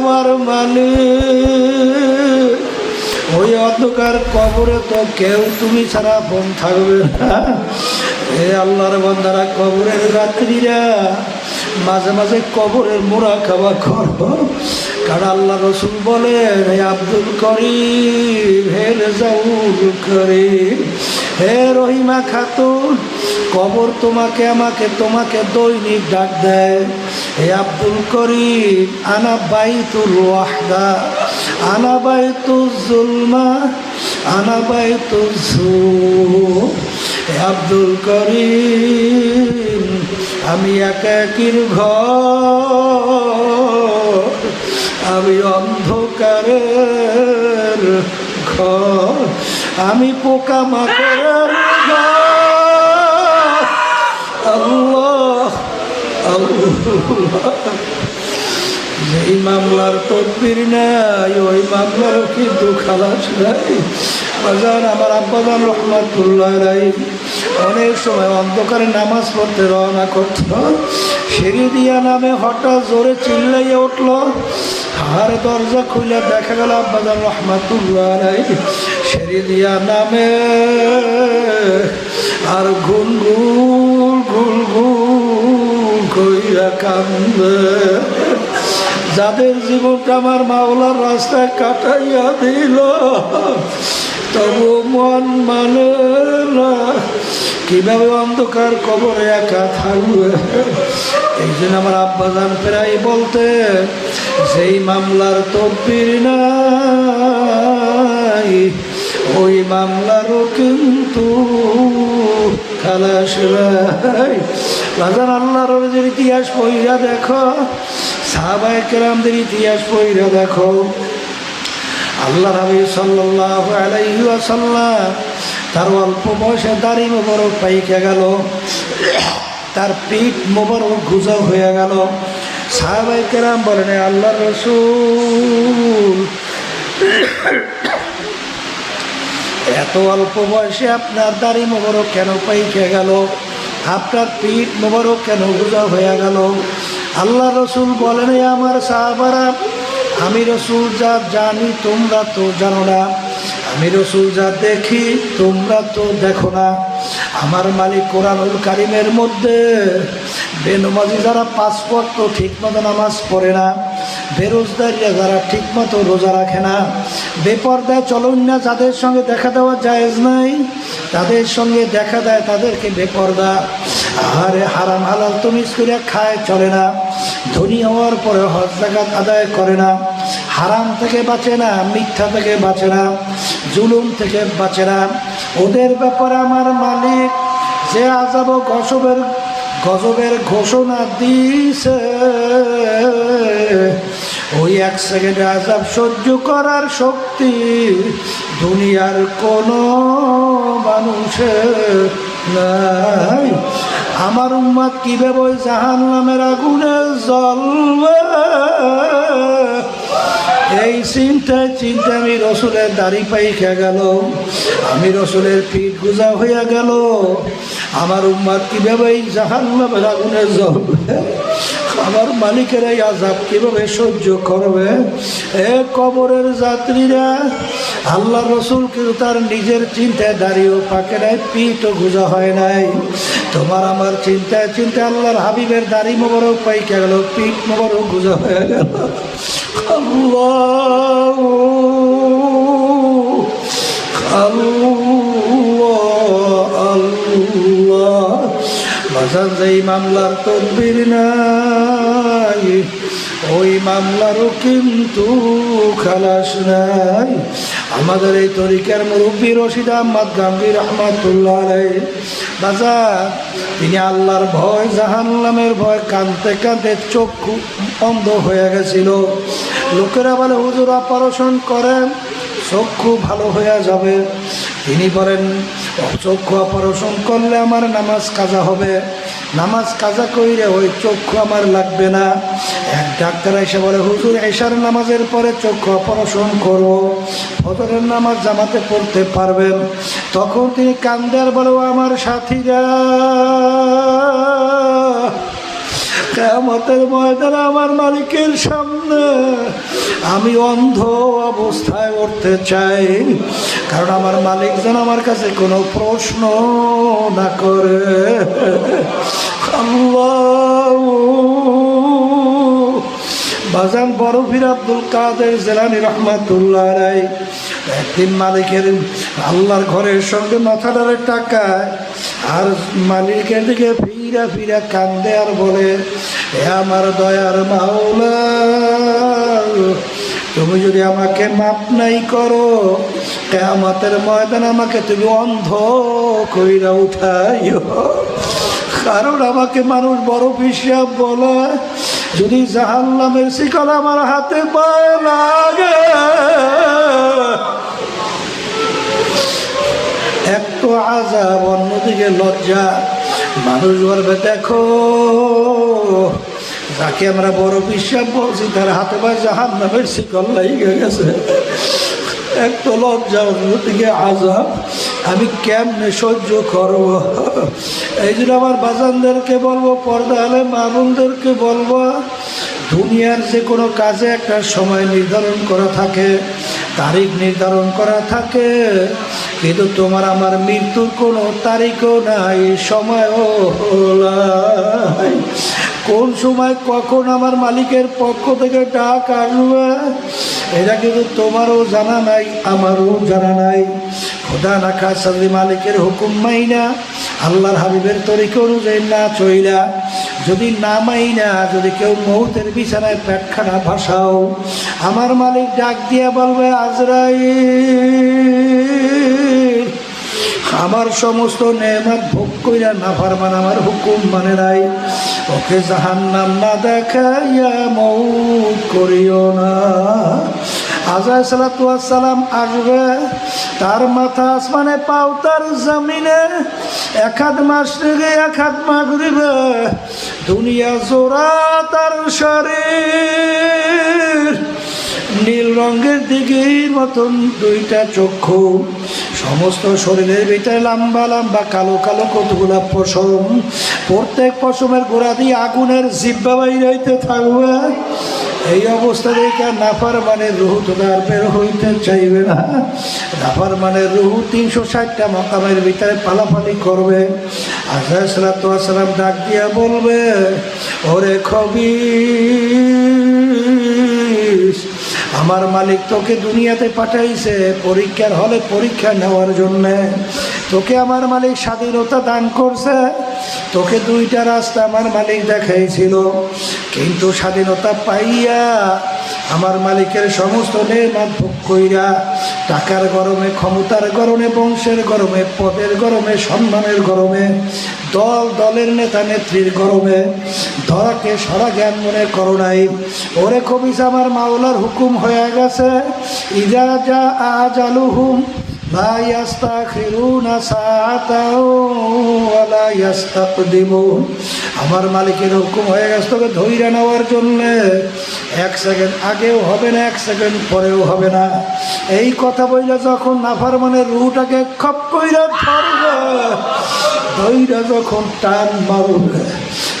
আমার মানে? ওই অন্ধকার কবরে তো কেউ তুমি ছাড়া বোন থাকবে না। এ আল্লাহর বন্ধারা কবরের রাত্রিরা মাঝে মাঝে কবরের মোড়া খাওয়া করো। কারণ আল্লাহ রসুল বলেন, হে আব্দুল করিম, হে রেজাউল করিম, হে রহিমা খাতুন, কবর তোমাকে, আমাকে, তোমাকে দৈনিক ডাক দেয়। আব্দুল করিম, আনা বাইতুল ওয়াহদা, আনা বাইতুল জুলমা, আনা বাইতুল হে আব্দুল করিম, আমি একাকির ঘর, আমি অন্ধকারের ঘর, আমি পোকা ঘর। আল্লাহ যেই মামলার নাই ওই কিন্তু খালাস নাই বাজার আমার রহমাতুল্লাহ রাই অনেক সময় অন্ধকারে নামাজ পড়তে রওনা করত। সিঁড়ি দিয়া নামে হঠাৎ জোরে চিল্লাইয়ে উঠল। আর দরজা খুলে দেখা গেল আব্বাজান রহমাতুল্লাহ রাই সিঁড়ি দিয়া নামে। আর গুল গুল কইরা কান্দে। যাদের জীবনটা আমার মাওলার রাস্তায় কাটাইয়া দিল, তবু মন মানে না। কীভাবে অন্ধকার কবরে একা থাকবে? এই জন্য আমার আব্বাজান প্রায় বলতে সেই মামলার তব্বির নাই, ওই মামলারও কিন্তু খালাস বাজান আল্লাহ ইতিহাস পইরা দেখো, সাহাবায় কেরামদের ইতিহাস পইরা দেখো। আল্লাহ নবী সাল্লাহ তার অল্প বয়সে দাড়ি মোবারক পাইকে গেল। তার পিঠ মোবারক গুজা হয়ে গেল। সাহাবাই কেরাম বলেন আল্লাহ রসুল, এত অল্প বয়সে আপনার দাড়ি মোবারক কেন পাইকে গেল? আপনার পিঠ মোবারক কেন গুজা হয়ে গেল? আল্লাহ রসুল বলেন আমার সাহাবারা, আমি রসুল যা জানি, তোমরা তো জানো না। আমি রসুল যা দেখি, তোমরা তো দেখো না। আমার মালিক কোরআনুল কারিমের মধ্যে বেনমাজি যারা পাঁচ তো ঠিক মতো নামাজ পড়ে না বেরোজগারিরা যারা ঠিক মতো রোজা রাখে না, বেপর্দায় চলন না, যাদের সঙ্গে দেখা দেওয়া জায়েজ নাই, তাদের সঙ্গে দেখা দেয় তাদেরকে বেপর্দা। আহারে, হারাম হালাল তমিজ করে খায়, চলে না। ধনী হওয়ার পরে হজ জাকাত আদায় করে না। হারাম থেকে বাঁচে না, মিথ্যা থেকে বাঁচে না, জুলুম থেকে বাঁচে না। ওদের ব্যাপারে আমার মালিক যে আজাব গসবের গজবের ঘোষণা দিছে। ওই এক সেকেন্ডে আজাব সহ্য করার শক্তি দুনিয়ার কোনো মানুষের নাই। আমার উম্মাদ কীভাবে ওই জাহান নামের আগুনে জ্বলবে এই চিন্তায় চিন্তা আমি রসুলের দাড়ি পাইখা গেল। আমি রসুলের পিঠ গুজা হইয়া গেল। আমার উম্মাদ কীভাবে এই জাহান নামের আগুনে জ্বলবে আমার মালিকের এই আজাব কীভাবে সহ্য করবে? এ কবরের যাত্রীরা, আল্লাহ রসুল কিন্তু তার নিজের চিন্তায় দাঁড়িয়েও পাকে নাই পিঠও গুজা হয় নাই। তোমার আমার চিন্তায় চিন্তায় আল্লাহর হাবিবের দাড়ি মোবারক পাইকে গেল, পিঠ মোবারক গুজা হয়ে গেল। বাজার যেই মামলার তদবির নাই ওই মামলারও কিন্তু খালাস নাই। আমাদের এই তরিকার মুরব্বী রশিদ আহমদ গাম্ভীর রহমাতুল্লাহ আলাই বাজার তিনি আল্লাহর ভয়, জাহান্নামের ভয় কানতে কানতে চক্ষু অন্ধ হয়ে গেছিল। লোকেরা বলে, হুজুর, অপারেশন করেন, চক্ষু ভালো হয়ে যাবে। তিনি বলেন, চক্ষু অপারেশন করলে আমার নামাজ কাজা হবে। নামাজ কাজা কইরে ওই চক্ষু আমার লাগবে না। এক ডাক্তার এসে বলে, হুজুর, এশার নামাজের পরে চক্ষু অপারেশন করব ফজরের নামাজ জামাতে পড়তে পারবেন। তখন তিনি কান্দার বলে, "ও আমার সাথীরা কেমতের ময়দানে আমার মালিকের সামনে আমি অন্ধ অবস্থায় উঠতে চাই। কারণ আমার মালিক যেন আমার কাছে কোনো প্রশ্ন না করে। বাজান বরফির আব্দুল কাদের জেলানি রহমাতুল্লাহ রায় একদিন মালিকের আল্লাহর ঘরের সঙ্গে মাথাটারে টাকায় আর মালিকের দিকে ফিরা ফিরা কান্দে আর বলে, এ আমার দয়ার মাওলা তুমি যদি আমাকে মাপ নাই করো, কেয়ামতের ময়দান আমাকে তুমি অন্ধ কইরা উঠাইও। কারণ আমাকে মানুষ বড় পিসাব বলে, যদি জাহান্নামের শিকল আমার হাতে পায়ে লাগে এক তো আজাব, অন্যদিকে লজ্জা, মানুষ বলবে, দেখো যাকে আমরা বড় বিশ্বাস বলছি, তার হাতে পায়ে জাহান নামের শিকল লাগিয়ে গেছে। এক তো লজ্জা অন্যদিকে আজাব। আমি কেমনে সহ্য করব? এই জন্য আমার বাজানদেরকে বলব, পর্দা হলে মামুনদেরকে বলব, দুনিয়ার যে কোনো কাজে একটা সময় নির্ধারণ করা থাকে, তারিখ নির্ধারণ করা থাকে, কিন্তু তোমার আমার মৃত্যুর কোনো তারিখও নাই, সময়ও কোন সময় কখন আমার মালিকের পক্ষ থেকে ডাক আসবে, এটা কিন্তু তোমারও জানা নাই, আমারও জানা নাই। খোদা না খাসাদি মালিকের হুকুম মাইনা, আল্লাহর হাবিবের তরিকা অনুযায়ী না চইলা, যদি না যদি কেউ মৌতের বিছানায় পেটখানা ভাসাও, আমার মালিক ডাক দিয়া বলবে আজরাই আমার সমস্ত নেমাত ভোগ কইরা না ফারমান আমার হুকুম মানে নাই। ওকে জাহান নাম না দেখাইয়া মৌত করিও না। আজায় সালাম আসবে। তার মাথা আসমানে, পাও তার জমিনে। এক হাত মাস থেকে এক হাত মা ঘুরিবে। দুনিয়া জোড়া তার শরীর নীল রঙের দিঘির মতন দুইটা চক্ষু। সমস্ত শরীরের ভিতরে লম্বা লম্বা কালো কালো কতগুলা পশম। প্রত্যেক পশমের গোড়া দিয়ে আগুনের জিব্বা বাইরাইতে থাকবে। এই অবস্থা দেখে নাফার মানে রুহু তো বের হইতে চাইবে না। নাফার মানে রুহু তিনশো ষাটটা মকামের ভিতরে পালাপালি করবে। আসালাম ডাক দিয়া বলবে, ওরে খবি আমার মালিক তোকে দুনিয়াতে পাঠাইছে, পরীক্ষার হলে পরীক্ষা নেওয়ার জন্যে। তোকে আমার মালিক স্বাধীনতা দান করছে, তোকে দুইটা রাস্তা আমার মালিক দেখাইছিল। কিন্তু স্বাধীনতা পাইয়া আমার মালিকের সমস্ত নেমাত ভোগ কইরা টাকার গরমে, ক্ষমতার গরমে, বংশের গরমে, পদের গরমে সম্মানের গরমে, দল, দলের নেতা নেত্রীর গরমে, ধরাকে সরা জ্ঞান মনে করো নাই। ওরে কবিস আমার মাওলার হুকুম হয়ে গেছে, ইজা যা আজ আলুহুম لا يستأخرون ساعة ولا يستقدمون আমার মালিকের হুকুম হয়ে গেছে তোকে ধৈর্য নেওয়ার জন্য এক সেকেন্ড আগেও হবে না এক সেকেন্ড পরেও হবে না এই কথা বইলে যখন নাফার মানে রুটাকে খপ কইরা ধরবে ধৈর্য যখন টান মারবে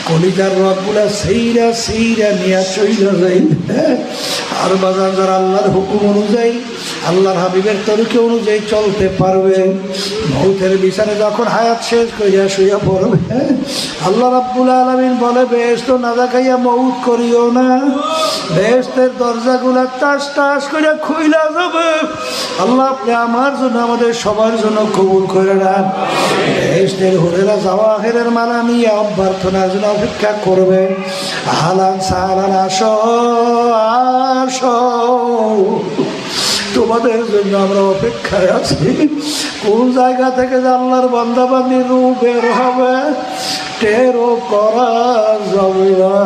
কলিজার রথগুলা সেইরা সেইরা নিয়ে চইলা যাইবে আর বাজার যারা আল্লাহর হুকুম অনুযায়ী আল্লাহর হাবিবের তরিকে অনুযায়ী চলতে পারবে। মৌতের বিছানে যখন হায়াত শেষ করিয়া শুইয়া পড়বে, আল্লাহ রাব্বুল আলমিন বলে বেশ তো না দেখাইয়া মৌত করিও না। বেহেস্তের দরজাগুলা টাস টাস করে খুইলা যাবে। আল্লাহ, আপনি আমার জন্য, আমাদের সবার জন্য কবুল করে নেন। বেহেস্তের হুরেরা যাওয়া হেরের মালা নিয়ে অভ্যর্থনার জন্য অপেক্ষা করবে। আলান সালান আসো আসো। তোমাদের জন্য আমরা অপেক্ষায় আছি। কোন জায়গা থেকে আল্লাহর বান্দাবান্দি রূপ বের হবে, টেরও করা যাবে না।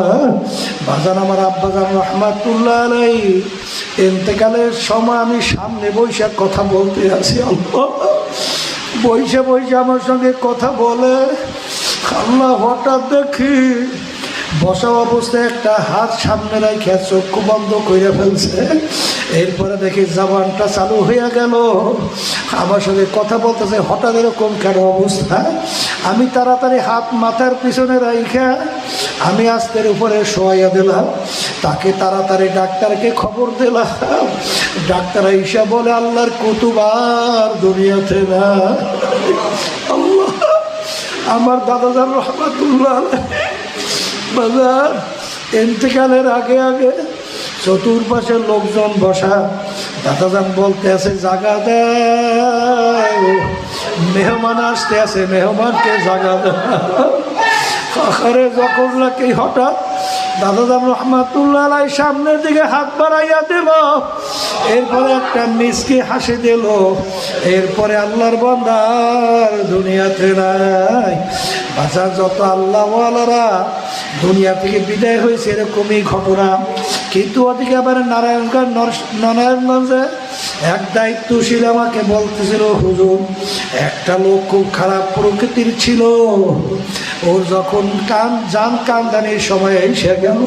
বাজান আমার আব্বাজান রহমাতুল্লাহ আলাই এতেকালের সময় আমি সামনে বৈশাখ কথা বলতে আছি অল্প বৈশে বৈশে আমার সঙ্গে কথা বলে, আল্লাহ হঠাৎ দেখি বসা অবস্থায় একটা হাত সামনে রেখে চক্ষু বন্ধ করে ফেলছে। এরপরে দেখি জবানটা চালু হয়ে গেল। আমার সঙ্গে কথা বলতেছে, হঠাৎ এরকম কেন অবস্থা? আমি তাড়াতাড়ি হাত মাথার পিছনে রাইখা, আমি আস্তের উপরে শোয়াইয়া দিলাম। তাকে তাড়াতাড়ি ডাক্তারকে খবর দিলাম। ডাক্তার ঈশা বলে, আল্লাহর কুতুবার দুনিয়াতে না। আল্লাহ, আমার দাদাজান রহমাতুল্লাহ বাজার ইন্তেকালের আগে আগে চতুর্পাশের লোকজন বসা, দাদাজান বলতে আছে, জাগা দেয় মেহমান আসতে আছে, মেহমানকে জাগা দেয় আখারে যখন নাকি হঠাৎ দাদাজান রহমাতুল্লাহ সামনের দিকে হাত বাড়াইয়া দিল, এরপরে একটা মিসকে হাসি দিল, এরপরে আল্লাহর বন্দার দুনিয়াতে নাই। বাজার যত আল্লাহওয়ালারা দুনিয়া থেকে বিদায় হয়েছে এরকমই ঘটনা। কিন্তু ওদিকে আবার নারায়ণগঞ্জ, নর- নারায়ণগঞ্জে এক দায়িত্বশীল আমাকে বলতেছিল, হুজুর, একটা লোক খুব খারাপ প্রকৃতির ছিল। ওর যখন কান যান কান্দানির সময় এসে গেল,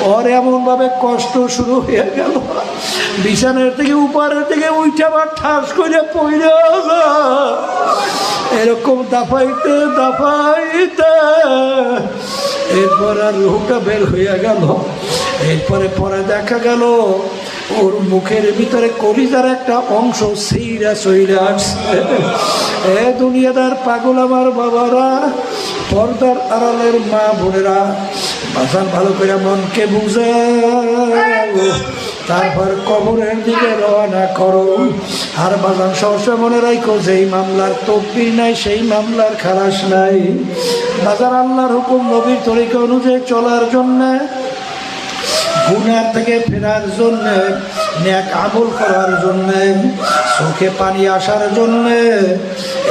ওর এমনভাবে কষ্ট শুরু হয়ে গেল। বিছানার থেকে উপরের থেকে উঠে আবার ঠাস করে পড়ে এরকম দাফাইতে দাফাইতে এরপর আর রুহটা বের হয়ে গেল। এরপরে পরে দেখা গেল ওর মুখের ভিতরে কলিজার একটা অংশ, সেইরা সইরা আসছে। এ দুনিয়াদার পাগল আমার বাবারা, পর্দার আড়ালের মা বোনেরা বাসার ভালো করে মনকে বুঝে। তারপর কবরের দিকে রওনা করো। আর বাজান সবসময় মনে রাখো, যেই মামলার তকবির নাই, সেই মামলার খালাস নাই। বাজার আল্লাহর হুকুম নবীর তরিকা অনুযায়ী চলার জন্যে গুনার থেকে ফেরার জন্য ন্যাক আমল করার জন্য, চোখে পানি আসার জন্য।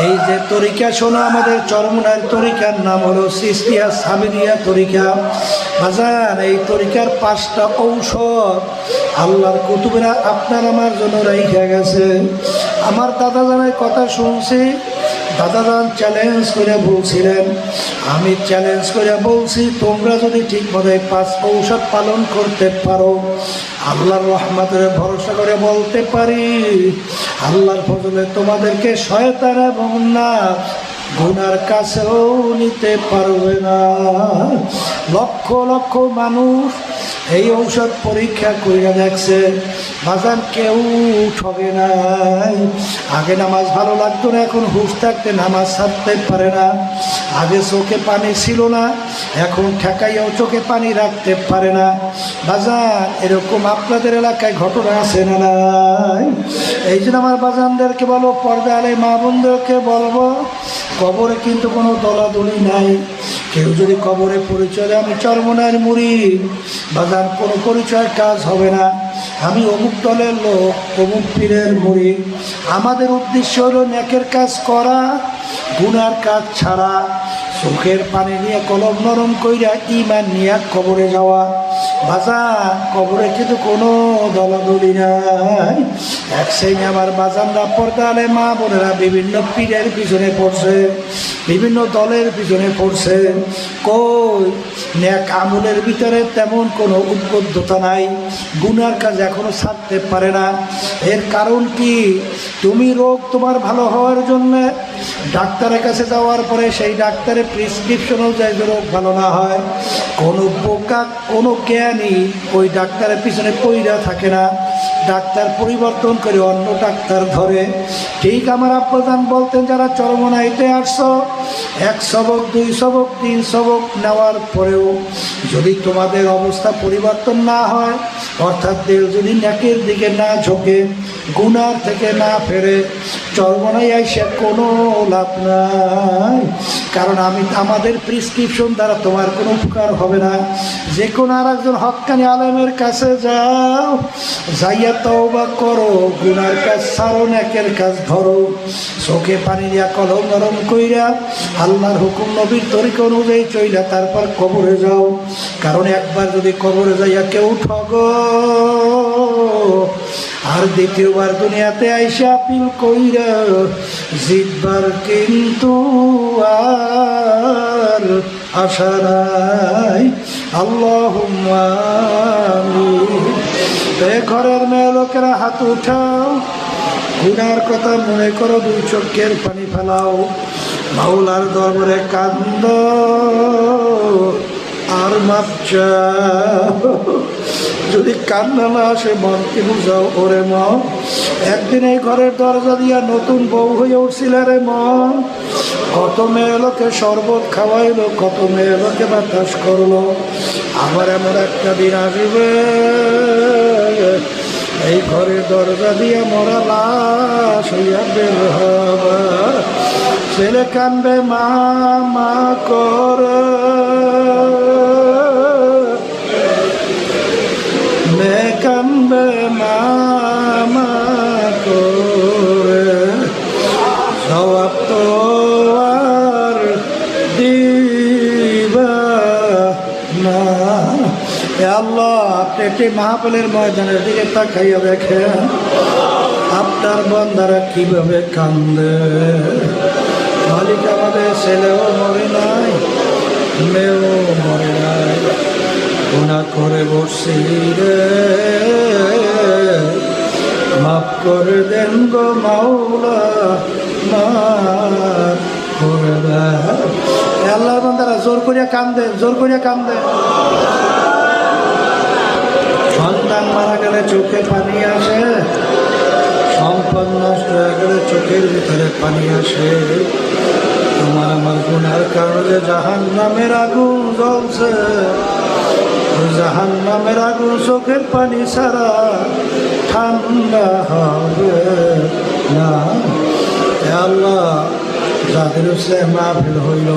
এই যে তরিকা শোনো, আমাদের চরমনার তরিকার নাম হলো সিস্তিয়া সাবিরিয়া তরিকা। বাজান, এই তরিকার পাঁচটা ঔষধ আল্লাহর কুতুবেরা আপনার আমার জন্য রেখে গেছে। আমার দাদা জানের কথা শুনছি দাদাদান চ্যালেঞ্জ করে বলছিলেন, আমি চ্যালেঞ্জ করে বলছি, তোমরা যদি ঠিকভাবে পাঁচ ঔষধ পালন করতে পারো, আল্লাহর রহমতের ভরসা করে বলতে পারি। আল্লাহর ফজলে তোমাদেরকে শয়তান এবং না গুনার কাছেও নিতে পারবে না। লক্ষ লক্ষ মানুষ এই ঔষধ পরীক্ষা করিয়া দেখছে বাজার কেউ ঠগে নাই আগে নামাজ ভালো লাগতো না, এখন হুশ থাকতে নামাজ ছাড়তে পারে না। আগে চোখে পানি ছিল না, এখন ঠেকাইয়াও চোখে পানি রাখতে পারে না। বাজার এরকম আপনাদের এলাকায় ঘটনা আছে না নাই? এই জন্য আমার বাজানদেরকে বলো পর্দা আলে মা বোনদেরকে বলব, কবরে কিন্তু কোনো দলাদলি নাই। কেউ যদি কবরে পরিচয় আমি চরমনার মুড়ি বাজার কোনো পরিচয় কাজ হবে না। আমি অমুক দলের লোক, অমুক পীরের মুড়ি আমাদের উদ্দেশ্য হলো নেকের কাজ করা, গুনার কাজ ছাড়া। চোখের পানি নিয়ে কলম নরম কইরা ইমান নিয়ে কবরে যাওয়া। বাজান কবরে কিন্তু কোনো দলাদলি নাই। এক শ্রেণি আমার বাজানরা পর্দালে মা বোনেরা বিভিন্ন পীরের পিছনে পড়ছে, বিভিন্ন দলের পিছনে পড়ছে। কই ন্যাক আমলের ভিতরে তেমন কোনো উদ্বুদ্ধতা নাই, গুনার কাজ এখনও ছাড়তে পারে না। এর কারণ কি? তুমি রোগ তোমার ভালো হওয়ার জন্য ডাক্তারের কাছে যাওয়ার পরে সেই ডাক্তারের প্রেসক্রিপশন অনুযায়ী রোগ ভালো না হয়, কোনো বোকা কোনো জ্ঞানী ওই ডাক্তারের পিছনে পইরা থাকে না। ডাক্তার পরিবর্তন করে অন্য ডাক্তার ধরে। ঠিক আমার আব্বাজান বলতেন, যারা চরমনাইতে আসছো, এক সবক, দুই সবক, তিন সবক নেওয়ার পরেও যদি তোমাদের অবস্থা পরিবর্তন না হয়, অর্থাৎ দেহ যদি ন্যাকের দিকে না ঝোঁকে, গুনার থেকে না ফেরে চরমনাই আইসে কোনো লাভ নাই। কারণ আমি আমাদের প্রেসক্রিপশন দ্বারা তোমার কোনো উপকার হবে না। যে কোনো আর একজন হক্কানি আলেমের কাছে যাও, যাইয়া তওবা করো, গুনার কাজ সারো ন্যাকের কাজ ধরো। চোখে পানি দিয়া কলম নরম কইরা আল্লাহর হুকুম নবীর তরিকা অনুযায়ী চইলা তারপর কবরে যাও। কারণ একবার যদি কবরে যাইয়া কেউ ঠগ আর দ্বিতীয়বার দুনিয়াতে আইসা পিল কইরা জিতবার কিন্তু আর আশা নাই। আল্লাহ ঘরের মেয়ে লোকেরা হাত উঠাও। গুনার কথা মনে করো, দুই চোখের পানি ফেলাও। মাওলার দরবারে কান্দ। আর মাপচা যদি কান্না না আসে মনকে বুঝাও ওরে মন একদিন এই ঘরের দরজা দিয়া নতুন বউ হয়ে উঠছিল রে মন কত মেয়ে লোকে শরবত খাওয়াইলো, কত মেয়ে লোকে বাতাস করল। আবার এমন একটা দিন আসবে। এই ঘরের দরজা দিয়ে মরা লাশ হইয়া বের হবা ছেলে কান্দে মা মা, করে। তো এ আল্লাহ আপনি একটি মাহফিলের ময়দানের দিকে তাকাইয়া দেখেন আপনার বন্ধারা কীভাবে কান্দে মালিক আমাদের ছেলেও মরে নাই মেয়েও মরে নাই গুণা করে বসছি রে। মাফ করে দেন গো মাওলা, মাফ করে আল্লাহর বন্ধারা জোর করিয়া কান্দে জোর করিয়া কান্দে সন্তান মারা গেলে চোখে পানি আসে, সম্পদ নষ্ট হয়ে গেলে চোখের ভিতরে পানি আসে। তোমার আমার গুণার কারণে জাহান নামের আগুন জ্বলছে। জাহান নামের আগুন চোখের পানি ছাড়া ঠান্ডা হবে না। আল্লাহ, যাদের সে মাহফিল হইল,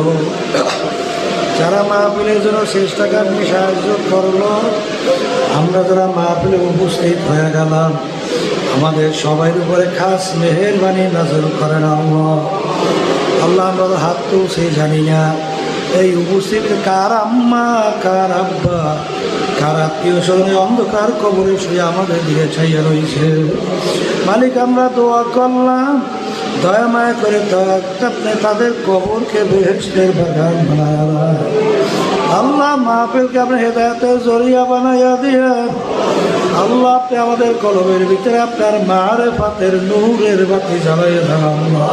যারা মাহফিলের জন্য চেষ্টা কারণে সাহায্য করল, আমরা যারা মাহফিলে উপস্থিত হয়ে গেলাম, আমাদের সবাই উপরে খাস মেহেরবানি নজর করেন আল্লাহ। আল্লাহ আমরা তো হাত তুলছি, জানি না। এই উপস্থিত কার আম্মা, কার আব্বা? কার আত্মীয় অন্ধকার কবরে শুয়ে আমাদের দিকে ছাইয়া রয়েছে মালিক, আমরা দোয়া করলাম। দয়া মায়া করে তাদের কবরকে বেহেস্তের বাগান বানায়। আল্লাহ মাহফিলকে আপনি হেদায়তের জরিয়া বানাইয়া দিয়ে, আল্লাহ আপনি আমাদের কলমের ভিতরে আপনার মারে ফাতের নূরের বাতি জ্বালাইয়া দেন, আল্লাহ।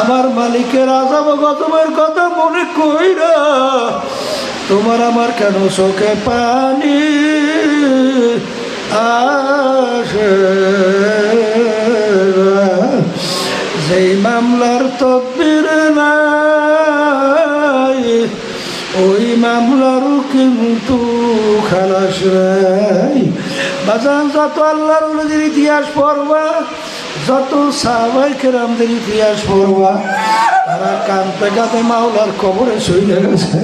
আমার মালিকের আজাব গতমের কথা মনে কইরা তোমার আমার কেন চোখে পানি আসে? যেই মামলার তকবির নাই, ওই মামলারও কিন্তু খালাস নাই। বাজান যত আল্লাহর ইতিহাস পড়বা যত সাহাবাই কেরামদের ইতিহাস পড়বা, তারা কানতে কাঁদে মাওলার কবরে শুয়ে গেছে।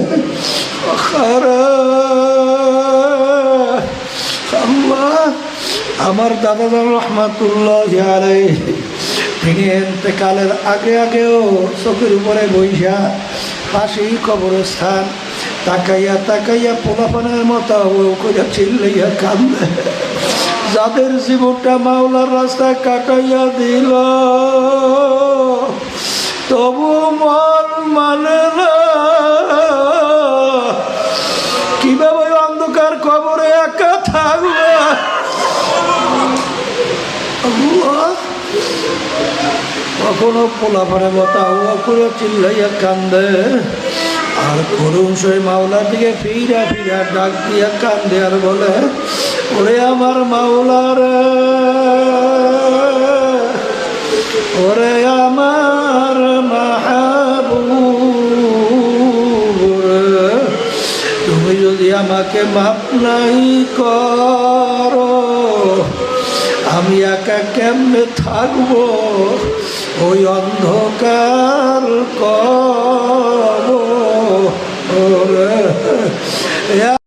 আমার দাদা রহমাতুল্লাহ তিনি এতেকালের আগে আগেও চোখের উপরে বৈশা পাশেই কবরস্থান, তাকাইয়া তাকাইয়া পোলাপানের মতো চিল্লাইয়া কান্দে। যাদের জীবনটা মাওলার রাস্তায় কাটাইয়া দিল, তবু মন মানে কীভাবে অন্ধকার কবরে একা থাকবে? কখনো পোলাপানে মতো আউয়া করে চিল্লাইয়া কান্দে। আর করুণ সেই মাওলার দিকে ফিরা ফিরা ডাক দিয়া কান্দে আর বলে ওরে আমার মাওলার, ওরে আমার মাহবুব, তুমি যদি আমাকে মাপ নাই করো, আমি একা কেমনে থাকব? ওই অন্ধকার কব